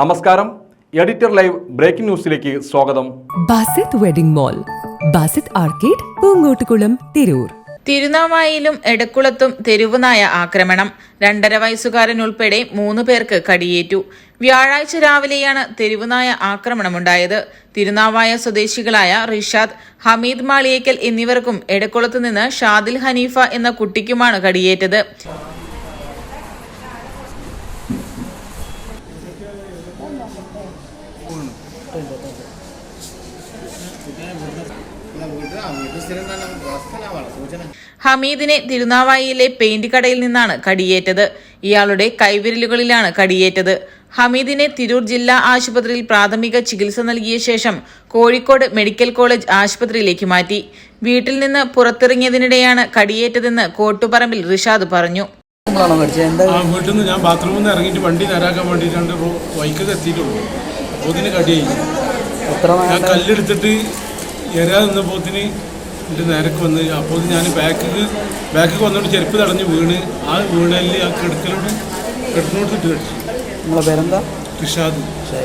നമസ്കാരം. Editor live breaking ന്യൂസിലേക്ക് സ്വാഗതം. Basith wedding mall Basith arcade Poonkottukulam Tirur. തിരുനാവായിലും എടക്കുളത്തും തെരുവുനായ ആക്രമണം. രണ്ടര വയസ്സുകാരൻ ഉൾപ്പെടെ മൂന്ന് പേർക്ക് കടിയേറ്റു. വ്യാഴാഴ്ച രാവിലെയാണ് തെരുവുനായ ആക്രമണമുണ്ടായത്. തിരുനാവായ സ്വദേശികളായ റിഷാദ് ഹമീദ് മാളിയേക്കൽ എന്നിവർക്കും എടക്കുളത്ത് നിന്ന് ഷാദിൽ ഹനീഫ എന്ന കുട്ടിക്കുമാണ് കടിയേറ്റത്. ഹമീദിനെ തിരുനാവായിയിലെ പെയിന്റ് കടയിൽ നിന്നാണ് കടിയേറ്റത്. ഇയാളുടെ കൈവിരലുകളിലാണ് കടിയേറ്റത്. ഹമീദിനെ തിരൂർ ജില്ലാ ആശുപത്രിയിൽ പ്രാഥമിക ചികിത്സ നൽകിയ ശേഷം കോഴിക്കോട് മെഡിക്കൽ കോളേജ് ആശുപത്രിയിലേക്ക് മാറ്റി. വീട്ടിൽ നിന്ന് പുറത്തിറങ്ങിയതിനിടെയാണ് കടിയേറ്റതെന്ന് കോട്ടുപറമ്പിൽ റിഷാദ് പറഞ്ഞു. മേടിച്ചത്? എന്താ ആ വീട്ടിൽ നിന്ന് ഞാൻ ബാത്റൂമിൽ നിന്ന് ഇറങ്ങിയിട്ട് വണ്ടി നേരാക്കാൻ വേണ്ടിയിട്ടാണ് വൈക്കത്ത് എത്തിയിട്ടുള്ളൂ. പോത്തിന് കടിയായി. എത്ര ഞാൻ കല്ലെടുത്തിട്ട് എരാ നിന്ന പോത്തിന് എന്റെ നേരക്ക് വന്ന് അപ്പോൾ ഞാൻ ബാക്കിൽ ബാക്കിൽ വന്നുകൊണ്ട് ചെരുപ്പ് തടഞ്ഞ് വീണ് ആ വീണലിൽ ആ കിടക്കലോട് കിടക്കിനോട് ഇട്ട് കടിച്ചു നിങ്ങളെ പേരെന്താ? റിഷാദ്.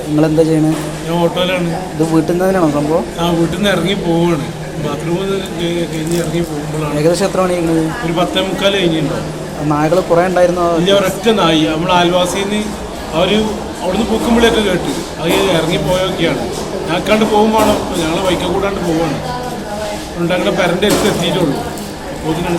നിങ്ങളെന്താ ചെയ്യണേ? ഞാൻ ഓട്ടോയിലാണ്. ഇത് വീട്ടിൽ നിന്ന് തന്നെയാണോ സംഭവം? ആ വീട്ടിൽ നിന്ന് ഇറങ്ങി പോവുകയാണ് ബാത്റൂമിൽ നിന്ന് കഴിഞ്ഞ് ഇറങ്ങി പോകുമ്പോഴാണ്. ഏകദേശം എത്ര മണി കഴിഞ്ഞത് ഒരു പത്തേ മുക്കാൽ കഴിഞ്ഞിട്ടുണ്ടാവും. നായകൾ കുറേ ഉണ്ടായിരുന്നു. വലിയ ഒരൊറ്റ നായി നമ്മൾ ആൽവാസിയിൽ നിന്ന് അവർ അവിടുന്ന് പൊക്കുമ്പോഴൊക്കെ കേട്ട് അത് ഇറങ്ങി പോയൊക്കെയാണ് ഞാക്കാണ്ട് പോകുമ്പോഴാണ്? ഞങ്ങൾ വൈക്കം കൂടാണ്ട് പോവാണ്. അതുകൊണ്ട് അങ്ങനെ പെരന്റെ അടുത്ത് എത്തിയിട്ടുള്ളൂ.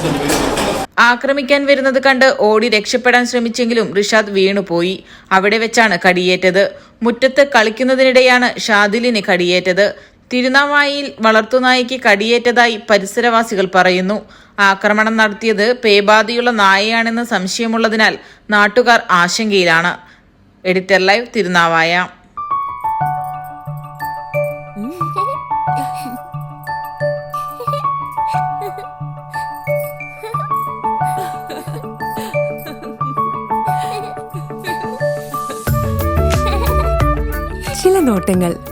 സംഭവിച്ചത്. ആക്രമിക്കാൻ വരുന്നത് കണ്ട് ഓടി രക്ഷപ്പെടാൻ ശ്രമിച്ചെങ്കിലും റിഷാദ് വീണുപോയി. അവിടെ വെച്ചാണ് കടിയേറ്റത്. മുറ്റത്ത് കളിക്കുന്നതിനിടെയാണ് ഷാദിലിന് കടിയേറ്റത്. തിരുനാവായിയിൽ വളർത്തുനായ്ക്ക് കടിയേറ്റതായി പരിസരവാസികൾ പറയുന്നു. ആക്രമണം നടത്തിയത് പേബാധിയുള്ള നായയാണെന്ന് സംശയമുള്ളതിനാൽ നാട്ടുകാർ ആശങ്കയിലാണ്. Editor live Thirunavaya. ചില നോട്ടങ്ങൾ